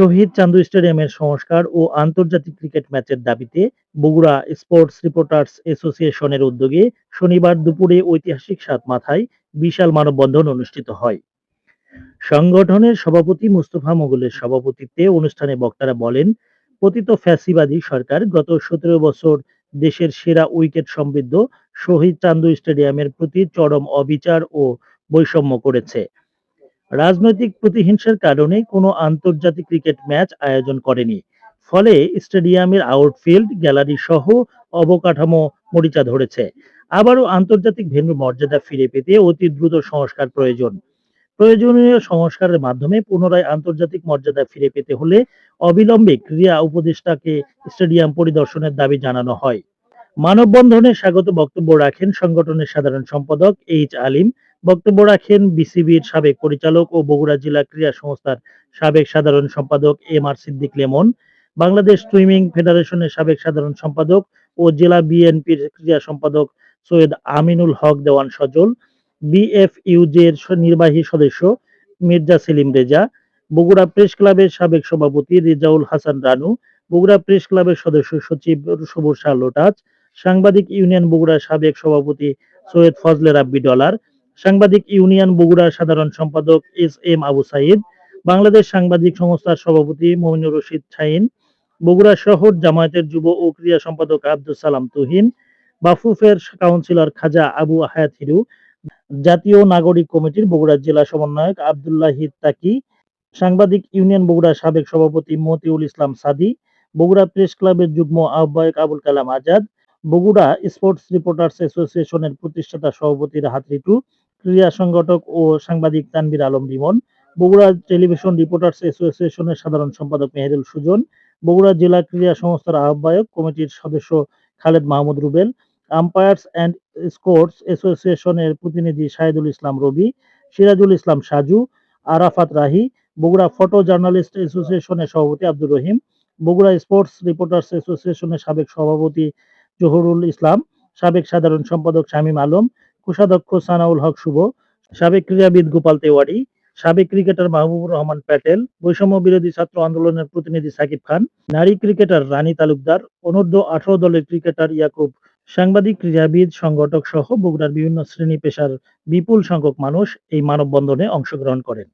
শহীদ চান্দু স্টেডিয়ামের সংস্কার ও আন্তর্জাতিক ক্রিকেট ম্যাচের দাবিতে বগুড়া স্পোর্টস রিপোর্টার্স অ্যাসোসিয়েশনের উদ্যোগে শনিবার দুপুরে ঐতিহাসিক সাত মাথায় বিশাল মানববন্ধন অনুষ্ঠিত হয়। সংগঠনের সভাপতি মুস্তফা মোগলের সভাপতিত্বে অনুষ্ঠানে বক্তারা বলেন, পতিত ফ্যাসিবাদী সরকার গত সতেরো বছর দেশের সেরা উইকেট সমৃদ্ধ শহীদ চান্দু স্টেডিয়ামের প্রতি চরম অবিচার ও বৈষম্য করেছে। রাজনৈতিক প্রতিহিংসার কারণে কোনো আন্তর্জাতিক ক্রিকেট ম্যাচ আয়োজন করেনি। ফলে স্টেডিয়ামের আউটফিল্ড, গ্যালারি সহ অবকাঠামো মরিচা ধরেছে। আবারও আন্তর্জাতিক ভেন্যু মর্যাদা ফিরে পেতে অতি দ্রুত সংস্কার প্রয়োজন। প্রয়োজনীয় সংস্কারের মাধ্যমে পুনরায় আন্তর্জাতিক মর্যাদা ফিরে পেতে হলে অবিলম্বে ক্রীড়া উপদেষ্টাকে স্টেডিয়াম পরিদর্শনের দাবি জানানো হয়। মানববন্ধনে স্বাগত বক্তব্য রাখেন সংগঠনের সাধারণ সম্পাদক এইচ আলিম। বক্তব্য রাখেন বিসিবির সাবেক পরিচালক ও বগুড়া জেলা ক্রীড়া সংস্থার সাবেক সাধারণ সম্পাদক M R Siddique Lemon, Bangladesh swimming ফেডারেশনের সাবেক সাধারণ সম্পাদক ও জেলা বিএনপির ক্রীড়া সম্পাদক সৈয়দ আমিনুল হক দেওয়ান সজল, বিএফইউজের নির্বাহী সদস্য মির্জা সেলিম রেজা, বগুড়া প্রেস ক্লাবের সাবেক সভাপতি রেজাউল হাসান রানু, বগুড়া প্রেস ক্লাবের সদস্য সচিব সবুর শাহ লোটাচ সাংবাদিক ইউনিয়ন বগুড়ার সাবেক সভাপতি সৈয়দ ফজলে রাব্বি ডলার সাংবাদিক ইউনিয়ন বগুড়ার সাধারণ সম্পাদক এস এম আবু সাইদ, বাংলাদেশ সাংবাদিক সংস্থার সভাপতি মমিনুর রশিদ শাহিন, বগুড়া শহর জামায়াতের যুব ও ক্রীড়া সম্পাদক আব্দুল সালাম তুহিন, বাফুফের কাউন্সিলর খাজা আবু হায়াত হিরু, জাতীয় নাগরিক কমিটির বগুড়া জেলা সমন্বয়ক আবদুল্লাহ তাকি, সাংবাদিক ইউনিয়ন বগুড়া সাবেক সভাপতি মতিউল ইসলাম সাদি, বগুড়া প্রেস ক্লাবের যুগ্ম আহ্বায়ক আবুল কালাম আজাদ, বগুড়া স্পোর্টস রিপোর্টার্স অ্যাসোসিয়েশনের প্রতিষ্ঠাতা সভাপতি রাহাত রিটু ক্রীড়া সংগঠক ও সাংবাদিক তানবির আলম রিমন, বগুড়া টেলিভিশন রিপোর্টার্স অ্যাসোসিয়েশনের সাধারণ সম্পাদক মেহেরুল সুজন, বগুড়া জেলা ক্রীড়া সংস্থার আহ্বায়ক কমিটির সদস্য Khaled Mahmud Rubel, umpires and sports অ্যাসোসিয়েশনের প্রতিনিধি শাহিদুল ইসলাম রবি, সিরাজুল ইসলাম সাজু, আরাফাত রাহি, বগুড়া ফটো জার্নালিস্ট অ্যাসোসিয়েশনের সভাপতি আব্দুর রহিম, বগুড়া স্পোর্টস রিপোর্টার্স অ্যাসোসিয়েশনের সাবেক সভাপতি জহুরুল ইসলাম, সাবেক সাধারণ সম্পাদক শামীম আলম কোষাধ্যক্ষ সানাউল হক শুভ, সাবেক ক্রীড়াবিদ গোপাল তেওয়ারি, সাবেক ক্রিকেটার মাহবুবুর রহমান প্যাটেল, বৈষম্য বিরোধী ছাত্র আন্দোলনের প্রতিনিধি সাকিব খান, নারী ক্রিকেটার রানী তালুকদার, অনূর্ধ্ব আঠারো দলের ক্রিকেটার ইয়াকুব, সাংবাদিক, ক্রীড়াবিদ, সংগঠক সহ বগুড়ার বিভিন্ন শ্রেণি পেশার বিপুল সংখ্যক মানুষ এই মানববন্ধনে অংশগ্রহণ করেন।